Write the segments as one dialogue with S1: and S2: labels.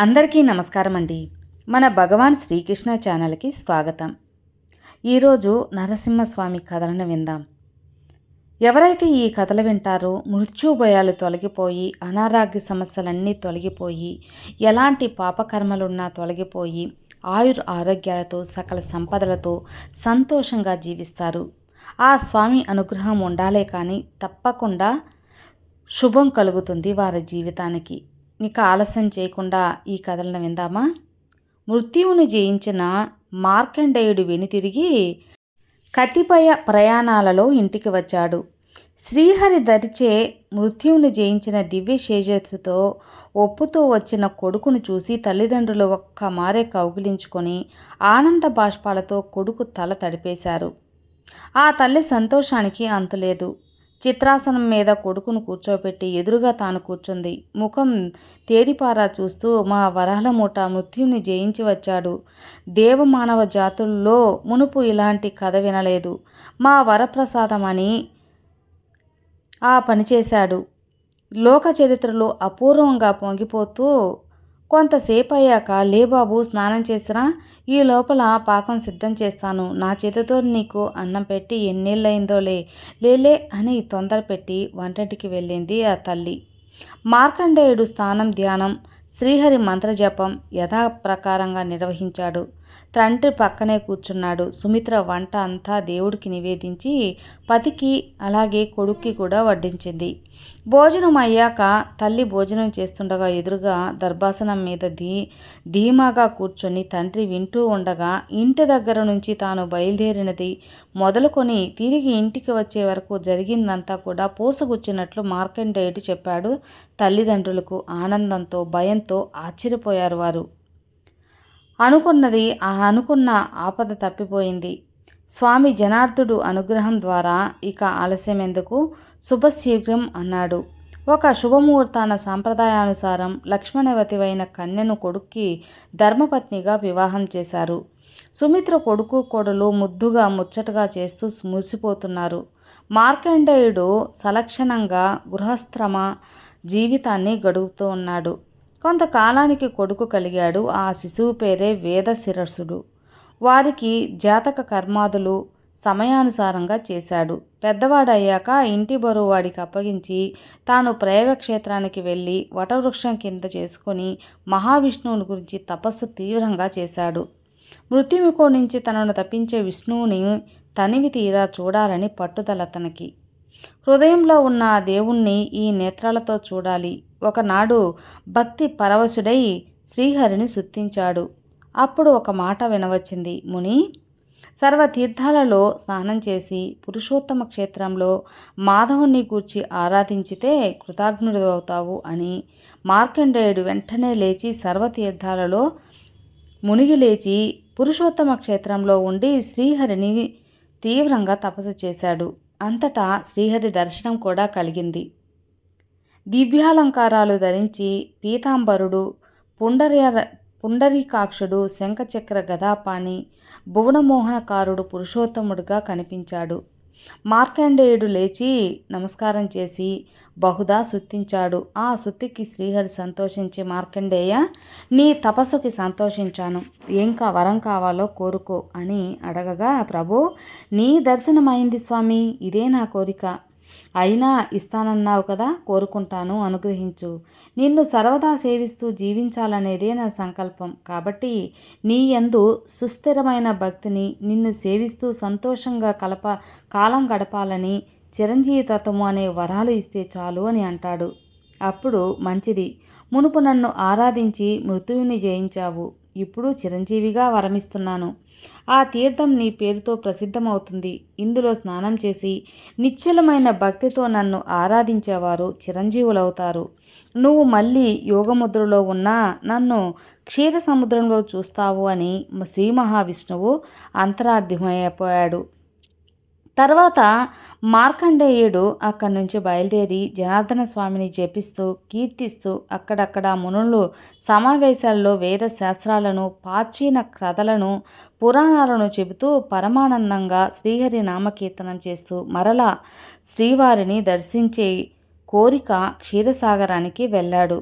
S1: అందరికీ నమస్కారం అండి. మన భగవాన్ శ్రీకృష్ణ ఛానల్కి స్వాగతం. ఈరోజు నరసింహస్వామి కథలను విందాం. ఎవరైతే ఈ కథలు వింటారో మృత్యుభయాలు తొలగిపోయి అనారోగ్య సమస్యలన్నీ తొలగిపోయి ఎలాంటి పాపకర్మలున్నా తొలగిపోయి ఆయుర్ ఆరోగ్యాలతో సకల సంపదలతో సంతోషంగా జీవిస్తారు. ఆ స్వామి అనుగ్రహం ఉండాలే కానీ తప్పకుండా శుభం కలుగుతుంది వారి జీవితానికి. ఇక ఆలస్యం చేయకుండా ఈ కథలను విందామా? మృత్యువుని జయించిన మార్కండేయుడు వెనుతిరిగి కతిపయ ప్రయాణాలలో ఇంటికి వచ్చాడు. శ్రీహరి దరిచే మృత్యువుని జయించిన దివ్య శేషస్సుతో ఒప్పుతో వచ్చిన కొడుకును చూసి తల్లిదండ్రులు ఒక్క మారే కౌగిలించుకొని ఆనంద బాష్పాలతో కొడుకు తల తడిపేశారు. ఆ తల్లి సంతోషానికి అంతులేదు. చిత్రాసనం మీద కొడుకును కూర్చోబెట్టి ఎదురుగా తాను కూర్చుంది. ముఖం తేడిపారా చూస్తూ మా వరహలమూట మృత్యుని జయించి వచ్చాడు. దేవమానవ జాతుల్లో మునుపు ఇలాంటి కథ వినలేదు. మా వరప్రసాదం అని ఆ పని చేశాడు. లోక చరిత్రలో అపూర్వంగా పొంగిపోతూ కొంతసేపు అయ్యాక లే బాబు స్నానం చేసినా ఈ లోపల పాకం సిద్ధం చేస్తాను. నా చేతితో నీకు అన్నం పెట్టి ఎన్నేళ్ళయిందోలే. లేలే అని తొందర పెట్టి వంటటికి వెళ్ళింది ఆ తల్లి. మార్కండేయుడు స్నానం ధ్యానం శ్రీహరి మంత్రజపం యథాప్రకారంగా నిర్వహించాడు. తండ్రి పక్కనే కూర్చున్నాడు. సుమిత్ర వంట అంతా దేవుడికి నివేదించి పతికి అలాగే కొడుక్కి కూడా వడ్డించింది. భోజనం అయ్యాక తల్లి భోజనం చేస్తుండగా ఎదురుగా దర్భాసనం మీద దీ ధీమాగా కూర్చొని తండ్రి వింటూ ఉండగా ఇంటి దగ్గర నుంచి తాను బయలుదేరినది. మొదలుకొని తిరిగి ఇంటికి వచ్చే వరకు జరిగిందంతా కూడా పూసగుచ్చినట్లు మార్కండేయుడు చెప్పాడు తల్లిదండ్రులకు. ఆనందంతో భయంతో ఆశ్చర్యపోయారు వారు. అనుకున్నది ఆ అనుకున్న ఆపద తప్పిపోయింది. స్వామి జనార్దుడు అనుగ్రహం ద్వారా ఇక ఆలస్యం ఎందుకు శుభశీఘ్రం అన్నాడు. ఒక శుభముహూర్తాన సాంప్రదాయానుసారం లక్ష్మణవతివైన కన్యను కొడుక్కి ధర్మపత్నిగా వివాహం చేశారు. సుమిత్ర కొడుకు కొడలు ముద్దుగా ముచ్చటగా చేస్తూ మురిసిపోతున్నారు. మార్కండేయుడు సలక్షణంగా గృహస్థ్రమ జీవితాన్ని గడుపుతూ ఉన్నాడు. కొంతకాలానికి కొడుకు కలిగాడు. ఆ శిశువు పేరే వేదశిరసుడు. వారికి జాతక కర్మాదులు సమయానుసారంగా చేశాడు. పెద్దవాడయ్యాక ఇంటి బరువు వాడికి అప్పగించి తాను ప్రయోగక్షేత్రానికి వెళ్ళి వటవృక్షం కింద చేసుకొని మహావిష్ణువుని గురించి తపస్సు తీవ్రంగా చేశాడు. మృత్యుముఖో నుంచి తనను తప్పించే విష్ణువుని తనివి తీరా చూడాలని పట్టుదల అతనికి హృదయంలో ఉన్న ఆ దేవుణ్ణి ఈ నేత్రాలతో చూడాలి. ఒకనాడు భక్తి పరవశుడై శ్రీహరిని సుత్తించాడు. అప్పుడు ఒక మాట వినవచ్చింది. ముని సర్వతీర్థాలలో స్నానం చేసి పురుషోత్తమ క్షేత్రంలో మాధవుణ్ణి గూర్చి ఆరాధించితే కృతజ్ఞుడవుతావు అని మార్కండేయుడు వెంటనే లేచి సర్వతీర్థాలలో మునిగి లేచి పురుషోత్తమ క్షేత్రంలో ఉండి శ్రీహరిని తీవ్రంగా తపస్సు చేశాడు. అంతటా శ్రీహరి దర్శనం కూడా కలిగింది. దివ్యాలంకారాలు ధరించి పీతాంబరుడు పుండర్య పుండరీకాక్షుడు శంఖచక్ర గదాపాణి భువనమోహనకారుడు పురుషోత్తముడుగా కనిపించాడు. మార్కండేయుడు లేచి నమస్కారం చేసి బహుదా సుత్తించాడు. ఆ సుత్తికి శ్రీహరి సంతోషించి మార్కండేయ నీ తపస్సుకి సంతోషించాను. ఇంకా వరం కావాలో కోరుకో అని అడగగా ప్రభు నీ దర్శనమైంది స్వామి ఇదే నా కోరిక. అయినా ఇస్తానన్నావు కదా కోరుకుంటాను అనుగ్రహించు. నిన్ను సర్వదా సేవిస్తూ జీవించాలనేదే నా సంకల్పం. కాబట్టి నీ యందు సుస్థిరమైన భక్తిని నిన్ను సేవిస్తూ సంతోషంగా కలప కాలం గడపాలని చిరంజీవి తత్వము అనే వరాలు ఇస్తే చాలు అని అంటాడు. అప్పుడు మంచిది. మునుపు నన్ను ఆరాధించి మృత్యువుని జయించావు. ఇప్పుడు చిరంజీవిగా వరమిస్తున్నాను. ఆ తీర్థం నీ పేరుతో ప్రసిద్ధమవుతుంది. ఇందులో స్నానం చేసి నిశ్చలమైన భక్తితో నన్ను ఆరాధించేవారు చిరంజీవులవుతారు. నువ్వు మళ్ళీ యోగముద్రలో ఉన్నా నన్ను క్షీర సముద్రంలో చూస్తావు అని శ్రీ మహావిష్ణువు అంతరార్థమైపోయాడు తర్వాత మార్కండేయుడు అక్కడి నుంచి బయలుదేరి జనార్దన స్వామిని జపిస్తూ కీర్తిస్తూ అక్కడక్కడ మునులు సమావేశాల్లో వేద శాస్త్రాలను ప్రాచీన కథలను పురాణాలను చెబుతూ పరమానందంగా శ్రీహరి నామకీర్తనం చేస్తూ మరలా శ్రీవారిని దర్శించే కోరిక క్షీరసాగరానికి వెళ్ళాడు.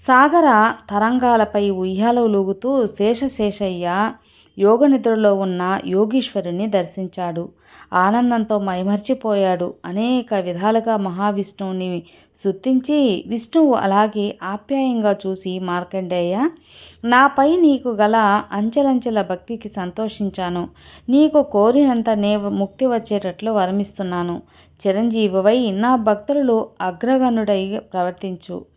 S1: సాగర తరంగాలపై ఉయ్యాలూగుతూ శేషశేషయ్య యోగ నిద్రలో ఉన్న యోగీశ్వరుని దర్శించాడు. ఆనందంతో మైమర్చిపోయాడు. అనేక విధాలుగా మహావిష్ణువుని శుద్ధించి విష్ణువు అలాగే ఆప్యాయంగా చూసి మార్కండేయ నాపై నీకు గల అంచెలంచెల భక్తికి సంతోషించాను. నీకు కోరినంత నే ముక్తి వచ్చేటట్లు వరమిస్తున్నాను. చిరంజీవివై నా భక్తులు అగ్రగణుడై ప్రవర్తించు.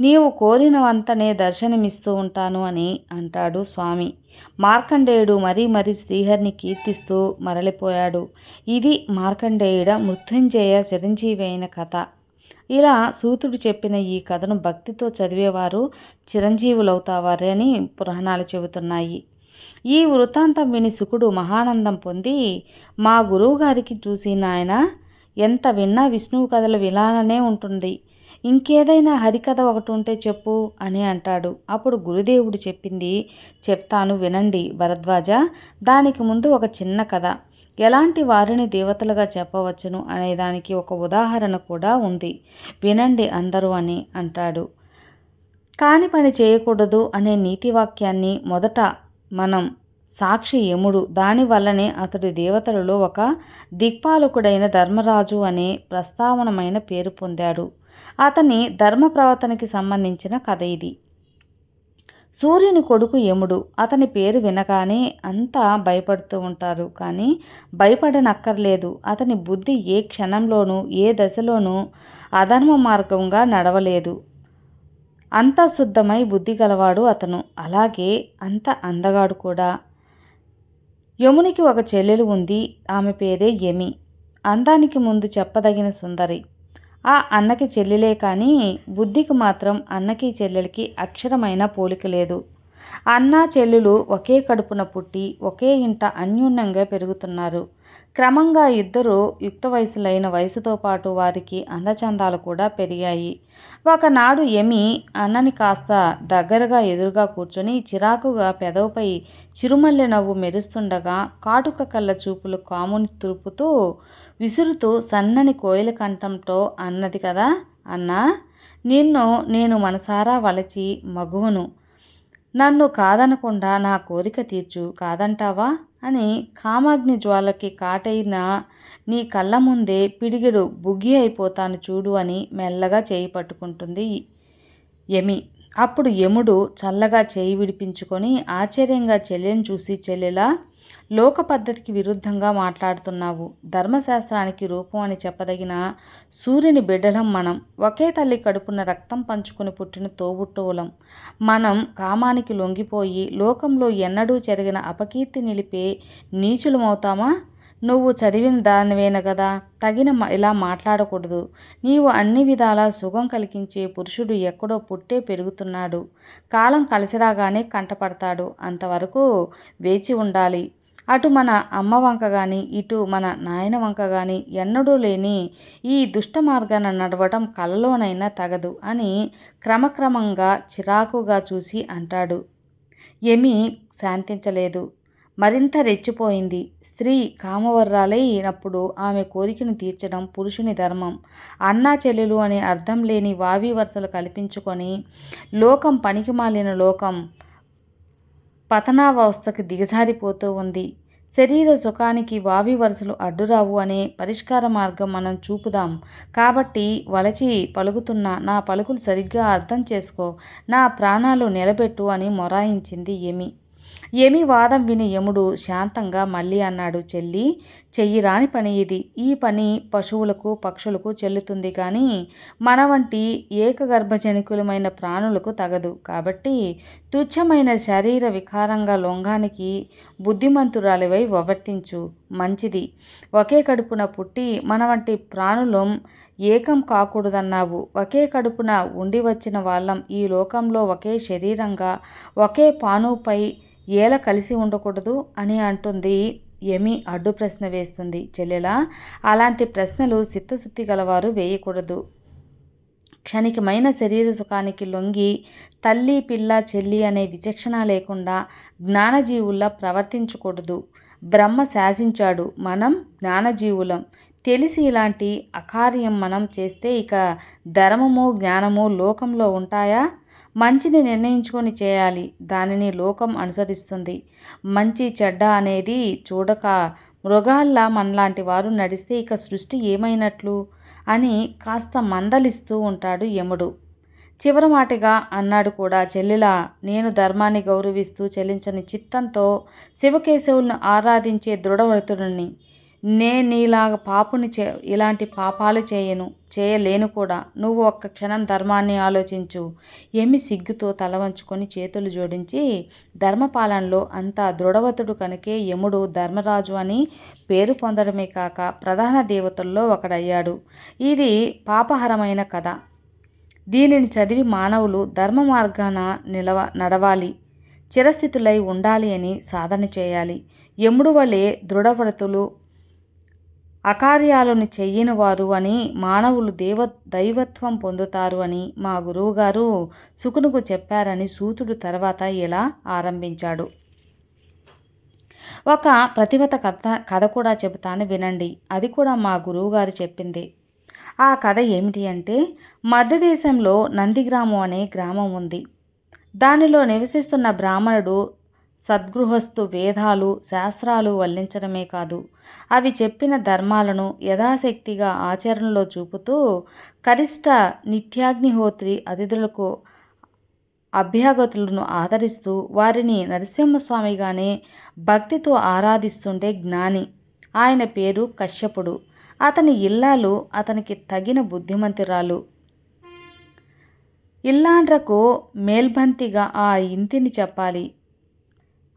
S1: నీవు కోరినవంతనే దర్శనమిస్తూ ఉంటాను అని అంటాడు స్వామి. మార్కండేయుడు మరీ మరీ శ్రీహరిని కీర్తిస్తూ మరలిపోయాడు. ఇది మార్కండేయుడ మృత్యుంజయ చిరంజీవి అయిన కథ. ఇలా సూతుడు చెప్పిన ఈ కథను భక్తితో చదివేవారు చిరంజీవులవుతావారని పురాణాలు చెబుతున్నాయి. ఈ వృత్తాంతం విని సుకుడు మహానందం పొంది మా గురువుగారికి చూసి నాయన ఎంత విన్నా విష్ణువు కథలు విలాననే ఉంటుంది. ఇంకేదైనా హరికథ ఒకటి ఉంటే చెప్పు అని అంటాడు. అప్పుడు గురుదేవుడు చెప్పింది చెప్తాను వినండి భరద్వాజ దానికి ముందు ఒక చిన్న కథ. ఎలాంటి వారిని దేవతలుగా చెప్పవచ్చును అనేదానికి ఒక ఉదాహరణ కూడా ఉంది. వినండి అందరూ అని అంటాడు. కాని పని చేయకూడదు అనే నీతివాక్యాన్ని మొదట మనం సాక్షి యముడు. దానివల్లనే అతడి దేవతలలో ఒక దిక్పాలకుడైన ధర్మరాజు అనే ప్రస్తావనమైన పేరు పొందాడు. అతని ధర్మ ప్రవర్తనకి సంబంధించిన కథ ఇది. సూర్యుని కొడుకు యముడు. అతని పేరు వినగానే అంతా భయపడుతూ ఉంటారు. కానీ భయపడనక్కర్లేదు. అతని బుద్ధి ఏ క్షణంలోనూ ఏ దశలోనూ అధర్మ మార్గంగా నడవలేదు. అంత శుద్ధమై బుద్ధి గలవాడు అతను. అలాగే అంత అందగాడు కూడా. యమునికి ఒక చెల్లెలు ఉంది. ఆమె పేరే యమి. అందానికి ముందు చెప్పదగిన సుందరి. ఆ అన్నకి చెల్లెలే కానీ బుద్ధికి మాత్రం అన్నకి చెల్లెలకి అక్షరమైన పోలిక లేదు. అన్న చెల్లెలు ఒకే కడుపున పుట్టి ఒకే ఇంట అన్యోన్యంగా పెరుగుతున్నారు. క్రమంగా ఇద్దరు యుక్త వయసులైన వయసుతో పాటు వారికి అందచందాలు కూడా పెరిగాయి. ఒకనాడు ఎమి అన్నని కాస్త దగ్గరగా ఎదురుగా కూర్చొని చిరాకుగా పెదవుపై చిరుమల్లె నవ్వు మెరుస్తుండగా కాటుక కళ్ళ చూపులు కాముని తురుపుతూ విసురుతూ సన్నని కోయిల కంఠంతో అన్నది కదా అన్నా నిన్ను నేను మనసారా వలచి మగువను. నన్ను కాదనకుండా నా కోరిక తీర్చు కాదంటావా? అని కామాగ్ని జ్వాలకి కాటైన నీ కళ్ళ ముందే పిడిగిడు బుగ్గి అయిపోతాను చూడు అని మెల్లగా చేయి పట్టుకుంటుంది యమి. అప్పుడు యముడు చల్లగా చేయి విడిపించుకొని ఆశ్చర్యంగా చెల్లెని చూసి చెల్లెలా లోక పద్ధతికి విరుద్ధంగా మాట్లాడుతున్నావు. ధర్మశాస్త్రానికి రూపం అని చెప్పదగిన సూర్యుని బిడ్డలం మనం. ఒకే తల్లి కడుపున రక్తం పంచుకొని పుట్టిన తోబుట్టువులం. మనం కామానికి లొంగిపోయి లోకంలో ఎన్నడూ జరిగిన అపకీర్తి నిలిపే నీచులమవుతామా? నువ్వు చదివిన దానివేన కదా తగిన ఇలా మాట్లాడకూడదు. నీవు అన్ని విధాలా సుఖం కలిగించే పురుషుడు ఎక్కడో పుట్టే పెరుగుతున్నాడు. కాలం కలిసిరాగానే కంటపడతాడు. అంతవరకు వేచి ఉండాలి. అటు మన అమ్మ వంక కానీ ఇటు మన నాయన వంక కానీ ఎన్నడూ లేని ఈ దుష్ట మార్గాన నడవటం కలలోనైనా తగదు అని క్రమక్రమంగా చిరాకుగా చూసి అంటాడు. ఎమి శాంతించలేదు. మరింత రెచ్చిపోయింది. స్త్రీ కామవర్రాలైనప్పుడు ఆమె కోరికను తీర్చడం పురుషుని ధర్మం. అన్నా చెల్లెలు అనే అర్థం లేని వావి వరుసలు కల్పించుకొని లోకం పనికిమాలిన లోకం పతనావస్థకు దిగజారిపోతూ ఉంది. శరీర సుఖానికి వావి వరుసలు అడ్డురావు అనే పరిష్కార మార్గం మనం చూపుదాం. కాబట్టి వలచి పలుకుతున్న నా పలుకులు సరిగ్గా అర్థం చేసుకో నా ప్రాణాలు నిలబెట్టు అని మొరాయించింది ఏమి. ఏమి వాదం విని యముడు శాంతంగా మళ్ళీ అన్నాడు చెల్లి చెయ్యి రాని పని ఇది. ఈ పని పశువులకు పక్షులకు చెల్లుతుంది కానీ మన వంటి ఏకగర్భజనికులమైన ప్రాణులకు తగదు. కాబట్టి తుచ్చమైన శరీర వికారంగా లొంగానికి బుద్ధిమంతురాలివై ప్రవర్తించు మంచిది. ఒకే కడుపున పుట్టి మన వంటి ప్రాణులం ఏకం కాకూడదన్నావు. ఒకే కడుపున ఉండి వచ్చిన వాళ్ళం ఈ లోకంలో ఒకే శరీరంగా ఒకే పానుపై ఏల కలిసి ఉండకూడదు అని అంటుంది ఎమి అడ్డు ప్రశ్న వేస్తుంది చెల్లెలా. అలాంటి ప్రశ్నలు చిత్తశుద్ధి గలవారు వేయకూడదు. క్షణికమైన శరీర సుఖానికి లొంగి తల్లి పిల్ల చెల్లి అనే విచక్షణ లేకుండా జ్ఞానజీవుల్లా ప్రవర్తించకూడదు. బ్రహ్మ శాసించాడు మనం జ్ఞానజీవులం. తెలిసి ఇలాంటి అకార్యం మనం చేస్తే ఇక ధర్మము జ్ఞానము లోకంలో ఉంటాయా? మంచిని నిర్ణయించుకొని చేయాలి. దానిని లోకం అనుసరిస్తుంది. మంచి చెడ్డ అనేది చూడక మృగాల్లా మనలాంటి వారు నడిస్తే ఇక సృష్టి ఏమైనట్లు? అని కాస్త మందలిస్తూ ఉంటాడు యముడు. చివరి మాటగా అన్నాడు కూడా చెల్లెలా నేను ధర్మాన్ని గౌరవిస్తూ చెల్లించని చిత్తంతో శివకేశవులను ఆరాధించే దృఢవ్రతుడిని నే ఇలాగ పాపుని చే ఇలాంటి పాపాలు చేయను చేయలేను కూడా. నువ్వు ఒక్క క్షణం ధర్మాన్ని ఆలోచించు. ఏమి సిగ్గుతో తల వంచుకొని చేతులు జోడించి ధర్మపాలనలో అంత దృఢవతుడు కనుకే యముడు ధర్మరాజు అని పేరు పొందడమే కాక ప్రధాన దేవతల్లో ఒకడయ్యాడు. ఇది పాపహరమైన కథ. దీనిని చదివి మానవులు ధర్మ మార్గాన నిలవ నడవాలి. చిరస్థితులై ఉండాలి అని సాధన చేయాలి. యముడు వలె దృఢవ్రతులు అకార్యాలను చెయ్యని వారు అని మానవులు దేవ దైవత్వం పొందుతారు అని మా గురువుగారు సుకునుకు చెప్పారని సూతుడు తర్వాత ఇలా ఆరంభించాడు? ఒక ప్రతిభత కథ కథ కూడా చెబుతాను వినండి. అది కూడా మా గురువుగారు చెప్పింది. ఆ కథ ఏమిటి అంటే మధ్యదేశంలో నందిగ్రామం అనే గ్రామం ఉంది. దానిలో నివసిస్తున్న బ్రాహ్మణుడు సద్గృహస్థు వేదాలు శాస్త్రాలు వల్లించడమే కాదు అవి చెప్పిన ధర్మాలను యథాశక్తిగా ఆచరణలో చూపుతూ కరిష్ట నిత్యాగ్నిహోత్రి అతిథులకు అభ్యాగతులను ఆదరిస్తూ వారిని నరసింహస్వామిగానే భక్తితో ఆరాధిస్తుండే జ్ఞాని. ఆయన పేరు కశ్యపుడు. అతని ఇల్లాలు అతనికి తగిన బుద్ధిమంతురాలు. ఇల్లాండ్రకు మేల్బంతిగా ఆ ఇంటిని చెప్పాలి.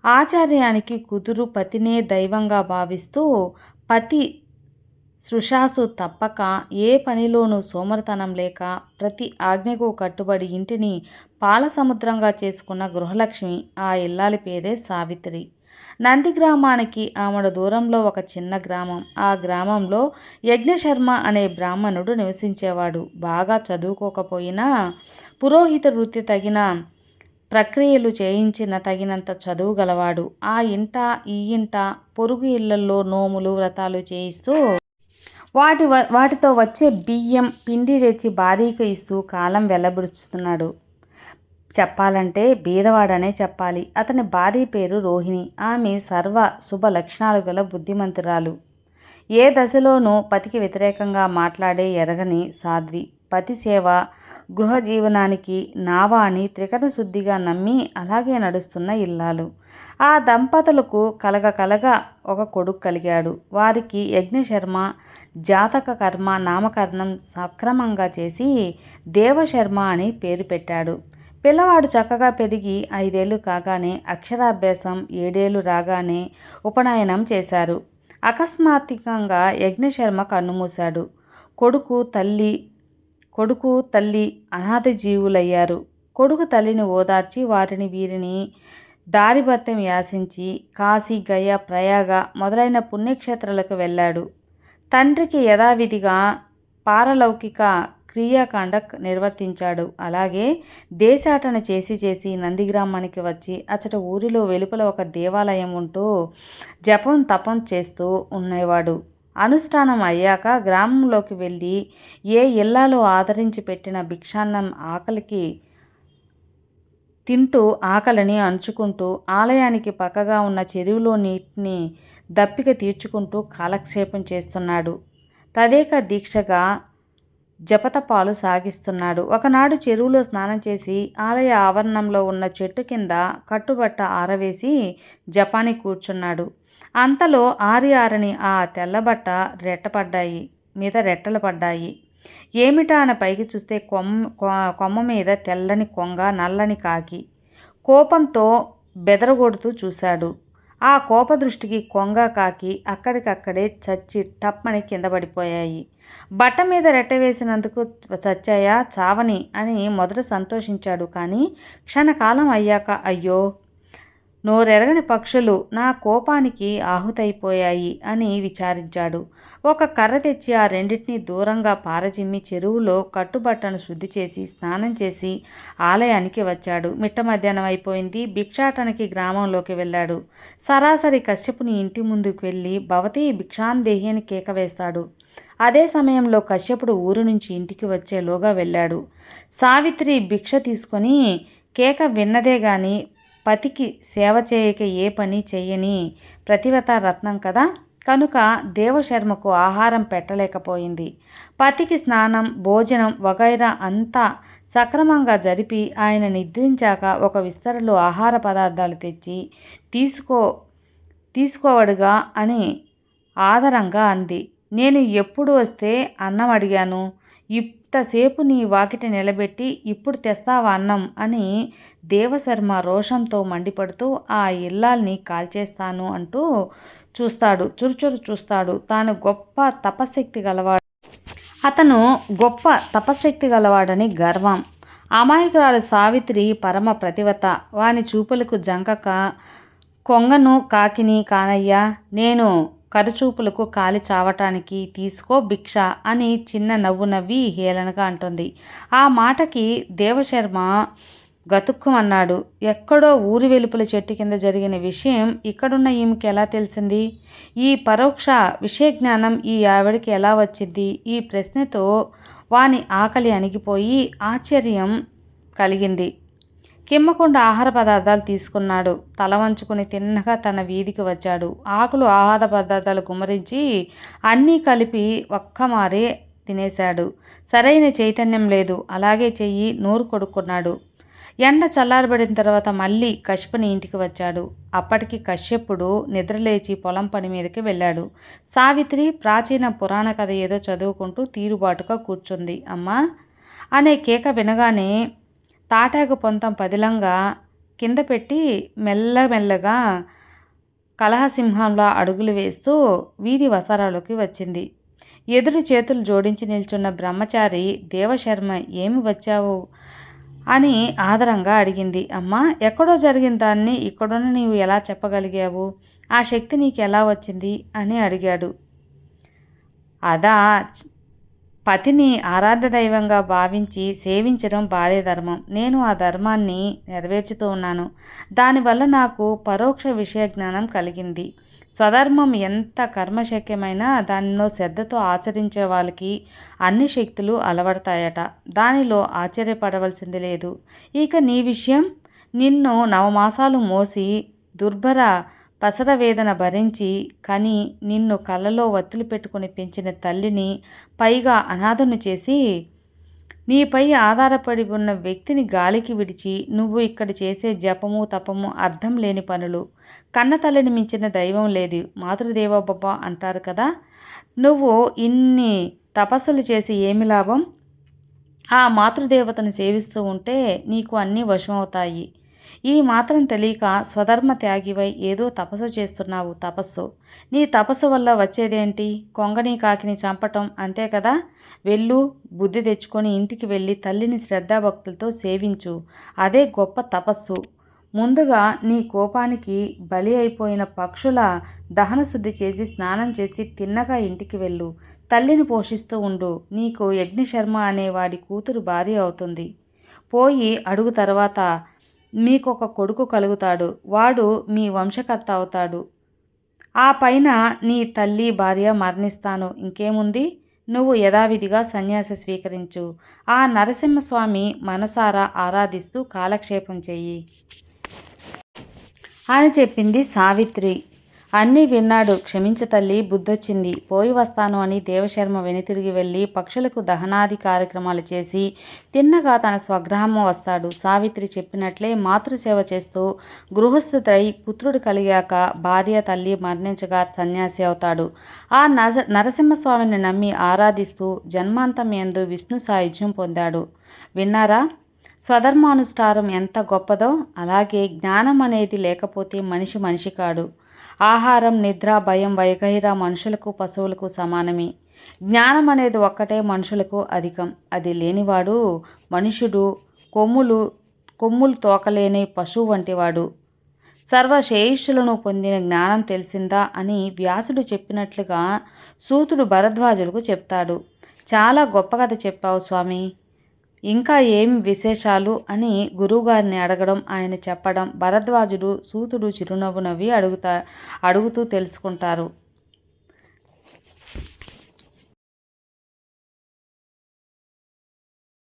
S1: ఆచార్యానికి కుదురు పతినే దైవంగా భావిస్తూ పతి సృషాసు తప్పక ఏ పనిలోనూ సోమరతనం లేక ప్రతి ఆజ్ఞకు కట్టుబడి ఇంటిని పాలసముద్రంగా చేసుకున్న గృహలక్ష్మి ఆ ఇల్లాలి పేరే సావిత్రి. నంది గ్రామానికి ఆమెడ దూరంలో ఒక చిన్న గ్రామం. ఆ గ్రామంలో యజ్ఞశర్మ అనే బ్రాహ్మణుడు నివసించేవాడు. బాగా చదువుకోకపోయినా పురోహిత వృత్తి తగిన ప్రక్రియలు చేయించిన తగినంత చదువు గలవాడు. ఆ ఇంట ఈ ఇంట పొరుగు ఇళ్ళలో నోములు వ్రతాలు చేయిస్తూ వాటి వాటితో వచ్చే బియ్యం పిండి తెచ్చి భారీకి ఇస్తూ కాలం వెళ్ళబుడుచుతున్నాడు చెప్పాలంటే బీదవాడనే చెప్పాలి. అతని భార్య పేరు రోహిణి. ఆమె సర్వ శుభ లక్షణాలు గల బుద్ధిమంతురాలు. ఏ దశలోనూ పతికి వ్యతిరేకంగా మాట్లాడే ఎరగని సాధ్వి. పతి సేవ గృహ జీవనానికి నావా త్రికట శుద్ధిగా నమ్మి అలాగే నడుస్తున్న ఇల్లాలు. ఆ దంపతులకు కలగ కలగ ఒక కొడుకు కలిగాడు. వారికి యజ్ఞశర్మ జాతక కర్మ నామకరణం సక్రమంగా చేసి దేవశర్మ అని పేరు పెట్టాడు. పిల్లవాడు చక్కగా పెరిగి ఐదేళ్ళు కాగానే అక్షరాభ్యాసం ఏడేళ్ళు రాగానే ఉపనయనం చేశారు. అకస్మాత్తికంగా యజ్ఞశర్మ కన్నుమూశాడు కొడుకు తల్లి కొడుకు తల్లి అనాథ జీవులయ్యారు. కొడుకు తల్లిని ఓదార్చి వారిని వీరిని దారిభత్యం యాసించి కాశీ గయ ప్రయాగ మొదలైన పుణ్యక్షేత్రాలకు వెళ్ళాడు. తండ్రికి యథావిధిగా పారలౌకిక క్రియాకాండ నిర్వర్తించాడు. అలాగే దేశాటన చేసి చేసి నందిగ్రామానికి వచ్చి అచ్చట ఊరిలో వెలుపల ఒక దేవాలయం ఉంటూ జపం తపం చేస్తూ ఉండేవాడు. అనుష్ఠానం అయ్యాక గ్రామంలోకి వెళ్ళి ఏ ఇళ్ళలో ఆదరించి పెట్టిన భిక్షాన్నం ఆకలికి తింటూ ఆకలిని అంచుకుంటూ ఆలయానికి పక్కగా ఉన్న చెరువులో నీటిని దప్పిక తీర్చుకుంటూ కాలక్షేపం చేస్తున్నాడు. తదేక దీక్షగా జపతపాలు సాగిస్తున్నాడు. ఒకనాడు చెరువులో స్నానం చేసి ఆలయ ఆవరణంలో ఉన్న చెట్టు కింద కట్టుబట్ట ఆరవేసి జపాని కూర్చున్నాడు. అంతలో ఆరి ఆరని ఆ తెల్లబట్ట రెట్టపడ్డాయి మీద రెట్టలు పడ్డాయి. ఏమిటా అని పైకి చూస్తే కొమ్మ కొమ్మ మీద తెల్లని కొంగ నల్లని కాకి. కోపంతో బెదరగొడుతూ చూశాడు. ఆ కోపదృష్టికి కొంగ కాకి అక్కడికక్కడే చచ్చి టప్పని కింద పడిపోయాయి. బట్ట మీద రెట్ట వేసినందుకు చచ్చాయా చావని అని మొదట సంతోషించాడు కానీ క్షణకాలం అయ్యాక అయ్యో నోరెరగని పక్షులు నా కోపానికి ఆహుతైపోయాయి అని విచారించాడు. ఒక కర్ర తెచ్చి ఆ రెండింటినీ దూరంగా పారజిమ్మి చెరువులో కట్టుబట్టను శుద్ధి చేసి స్నానం చేసి ఆలయానికి వచ్చాడు. మిట్ట మధ్యాహ్నం అయిపోయింది. భిక్షాటనకి గ్రామంలోకి వెళ్ళాడు. సరాసరి కశ్యపుని ఇంటి ముందుకు వెళ్ళి భవతి భిక్షాందేహి అని కేక వేస్తాడు అదే సమయంలో కశ్యపుడు ఊరు నుంచి ఇంటికి వచ్చేలోగా వెళ్ళాడు. సావిత్రి భిక్ష తీసుకొని కేక విన్నదే గాని పతికి సేవ చేయక ఏ పని చెయ్యని ప్రతివత రత్నం కదా? కనుక దేవశర్మకు ఆహారం పెట్టలేకపోయింది. పతికి స్నానం భోజనం వగైరా అంతా సక్రమంగా జరిపి ఆయన నిద్రించాక ఒక విస్తరలో ఆహార పదార్థాలు తెచ్చి తీసుకో తీసుకోవడుగా అని ఆదరంగా అంది. నేను ఎప్పుడు వస్తే అన్నం అడిగాను? ఇంతసేపు నీ వాకిట నిలబెట్టి ఇప్పుడు తెస్తావా అన్నం అని దేవశర్మ రోషంతో మండిపడుతూ ఆ ఇల్లాల్ని కాల్చేస్తాను అంటూ చూస్తాడు చురుచురు చూస్తాడు. తాను గొప్ప తపశక్తి గలవాడు. అతను గొప్ప తపశక్తి గలవాడని గర్వం. అమాయకురాలు సావిత్రి పరమ ప్రతివత వాని చూపులకు జంకక కొంగను కాకిని కానయ్యా నేను కరుచూపులకు కాలి చావటానికి తీసుకో భిక్ష అని చిన్న నవ్వు నవ్వి హేళనగా అంటుంది. ఆ మాటకి దేవశర్మ గతుక్కుమన్నాడు. ఎక్కడో ఊరి వెలుపల చెట్టు కింద జరిగిన విషయం ఇక్కడున్న ఈమెకి ఎలా తెలిసింది? ఈ పరోక్ష విషయ జ్ఞానం ఈ ఆవిడకి ఎలా వచ్చింది ఈ ప్రశ్నతో వాని ఆకలి అణిగిపోయి ఆశ్చర్యం కలిగింది. కిమ్మకుండా ఆహార పదార్థాలు తీసుకున్నాడు. తల వంచుకుని తిన్నగా తన వీధికి వచ్చాడు. ఆకులు ఆహార పదార్థాలు కుమరించి అన్నీ కలిపి ఒక్కమారే తినేశాడు. సరైన చైతన్యం లేదు. అలాగే చెయ్యి నోరు కొడుక్కున్నాడు. ఎండ చల్లారబడిన తర్వాత మళ్ళీ కశ్యపుని ఇంటికి వచ్చాడు. అప్పటికి కశ్యపుడు నిద్రలేచి పొలం పని మీదకి వెళ్ళాడు. సావిత్రి ప్రాచీన పురాణ కథ ఏదో చదువుకుంటూ తీరుబాటుగా కూర్చుంది. అమ్మా! అనే కేక వినగానే తాటాకు పొంతం పదిలంగా కింద పెట్టి మెల్లమెల్లగా కలహసింహంలో అడుగులు వేస్తూ వీధి వసారాలోకి వచ్చింది. ఎదురు చేతులు జోడించి నిల్చున్న బ్రహ్మచారి దేవశర్మ ఏమి వచ్చావు? అని ఆదరంగా అడిగింది. అమ్మా ఎక్కడో జరిగిన దాన్ని ఇక్కడున్న నీవు ఎలా చెప్పగలిగావు? ఆ శక్తి నీకు ఎలా వచ్చింది? అని అడిగాడు. అదా పతిని ఆరాధ్య దైవంగా భావించి సేవించడం భార్య ధర్మం నేను ఆ ధర్మాన్ని నెరవేర్చుతూ ఉన్నాను. దానివల్ల నాకు పరోక్ష విషయ జ్ఞానం కలిగింది. స్వధర్మం ఎంత కర్మశక్యమైనా దానిలో శ్రద్ధతో ఆచరించే వాళ్ళకి అన్ని శక్తులు అలవడతాయట. దానిలో ఆశ్చర్యపడవలసింది లేదు. ఇక నీ విషయం నిన్ను నవమాసాలు మోసి దుర్భర పసర వేదన భరించి కని నిన్ను కళ్ళలో వత్తులు పెట్టుకుని పెంచిన తల్లిని పైగా అనాథను చేసి నీపై ఆధారపడి ఉన్న వ్యక్తిని గాలికి విడిచి నువ్వు ఇక్కడ చేసే జపము తపము అర్థం లేని పనులు. కన్న తల్లిని మించిన దైవం లేదు. మాతృదేవోప అంటారు కదా. నువ్వు ఇన్ని తపస్సులు చేసి ఏమి లాభం? ఆ మాతృదేవతను సేవిస్తూ ఉంటే నీకు అన్నీ వశమవుతాయి. ఈ మాత్రం తెలియక స్వధర్మ త్యాగివై ఏదో తపస్సు చేస్తున్నావు తపస్సు. నీ తపస్సు వల్ల వచ్చేదేంటి? కొంగని కాకిని చంపటం అంతే కదా? వెళ్ళు బుద్ధి తెచ్చుకొని ఇంటికి వెళ్ళి తల్లిని శ్రద్ధాభక్తులతో సేవించు. అదే గొప్ప తపస్సు. ముందుగా నీ కోపానికి బలి అయిపోయిన పక్షుల దహన శుద్ధి చేసి స్నానం చేసి తిన్నగా ఇంటికి వెళ్ళు. తల్లిని పోషిస్తూ ఉండు. నీకు యజ్ఞశర్మ అనేవాడి కూతురు భార్య అవుతుంది. పోయి అడుగు తర్వాత మీకు ఒక కొడుకు కలుగుతాడు. వాడు మీ వంశకర్త అవుతాడు. ఆ పైన నీ తల్లి భార్య మరణిస్తాను. ఇంకేముంది? నువ్వు యథావిధిగా సన్యాసి స్వీకరించు. ఆ నరసింహస్వామి మనసారా ఆరాధిస్తూ కాలక్షేపం చెయ్యి. అని చెప్పింది సావిత్రి. అన్నీ విన్నాడు. క్షమించ తల్లి బుద్ధొచ్చింది. పోయి వస్తాను అని దేవశర్మ వెనుతిరిగి వెళ్ళి పక్షులకు దహనాది కార్యక్రమాలు చేసి తిన్నగా తన స్వగ్రామం వస్తాడు. సావిత్రి చెప్పినట్లే మాతృసేవ చేస్తూ గృహస్థుతై పుత్రుడు కలిగాక భార్య తల్లి మరణించగా సన్యాసి అవుతాడు. ఆ నరసింహస్వామిని నమ్మి ఆరాధిస్తూ జన్మాంతం ఎందు విష్ణు సాయుధ్యం పొందాడు. విన్నారా? స్వధర్మానుష్ఠారం ఎంత గొప్పదో అలాగే జ్ఞానం అనేది లేకపోతే మనిషి మనిషి కాడు. ఆహారం నిద్ర భయం వైగైరా మనుషులకు పశువులకు సమానమే. జ్ఞానం అనేది ఒక్కటే మనుషులకు అధికం. అది లేనివాడు మనుషుడు కొమ్ములు కొమ్ములు తోకలేని పశువు వంటివాడు. సర్వశ్రేష్ఠులను పొందిన జ్ఞానం తెలిసిందా అని వ్యాసుడు చెప్పినట్లుగా సూతుడు భరద్వాజులకు చెప్తాడు. చాలా గొప్ప కథ చెప్పావు స్వామి. ఇంకా ఏం విశేషాలు అని గురువుగారిని అడగడం ఆయన చెప్పడం భరద్వాజుడు సూతుడు చిరునవ్వు నవ్వి అడుగుతా అడుగుతూ తెలుసుకుంటారు.